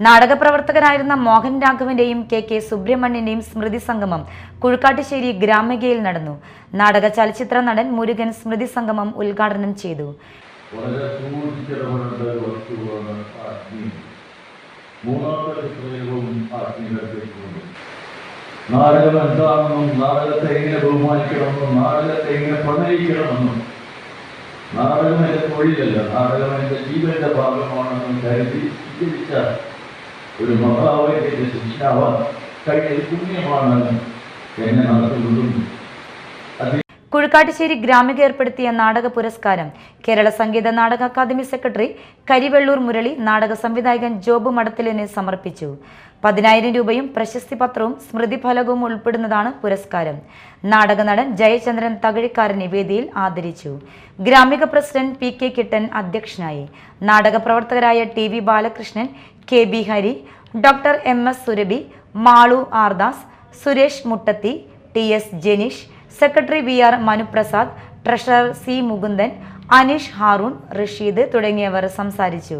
നാടകപ്രവർത്തകനായിരുന്ന മോഹൻ രാഘവന്റെയും K K സുബ്രഹ്മണ്യന്റെയും സ്മൃതി സംഗമം കുഴുക്കാട്ടുശ്ശേരി ഗ്രാമികയിൽ നടന്നു. നാടക ചലച്ചിത്ര നടൻ മുരുകൻ സ്മൃതി സംഗമം ഉദ്ഘാടനം ചെയ്തു. നാടകം എന്താണെന്നും നാടകത്തെ എങ്ങനെ ബഹുമാനിക്കണമെന്നും നാടകത്തെ എങ്ങനെ പ്രണയിക്കണമെന്നും. നാടകം എന്റെ തൊഴിലല്ല നാടകം എന്റെ ജീവന്റെ ഭാഗമാണെന്നും കരുതി സ്വീകരിച്ച ഒരു മഹാവൈദ്യന്റെ ശിക്ഷാവാൻ കഴിഞ്ഞ പുണ്യമാണ് എന്നെ നടത്തുന്നതും കുഴുക്കാട്ടുശ്ശേരി ഗ്രാമിക ഏർപ്പെടുത്തിയ നാടക പുരസ്കാരം കേരള സംഗീത നാടക അക്കാദമി സെക്രട്ടറി കരിവെള്ളൂർ മുരളി നാടക സംവിധായകൻ ജോബ് മടത്തിലിന് സമർപ്പിച്ചു. പതിനായിരം രൂപയും പ്രശസ്തി പത്രവും സ്മൃതിഫലകവും ഉൾപ്പെടുന്നതാണ് പുരസ്കാരം. നാടക നടൻ ജയചന്ദ്രൻ തകഴിക്കാരനെ വേദിയിൽ ആദരിച്ചു. Gramika president P K Kittan അധ്യക്ഷനായി. നാടക പ്രവർത്തകരായ T V Balakrishnan K B Hari doctor M S Surabhi Malu Ardas Suresh Muttathi T S Janeesh secretary V R Manuprasad treasurer C Mukundan Aneesh Haroon Rasheed തുടങ്ങിയവർ സംസാരിച്ചു.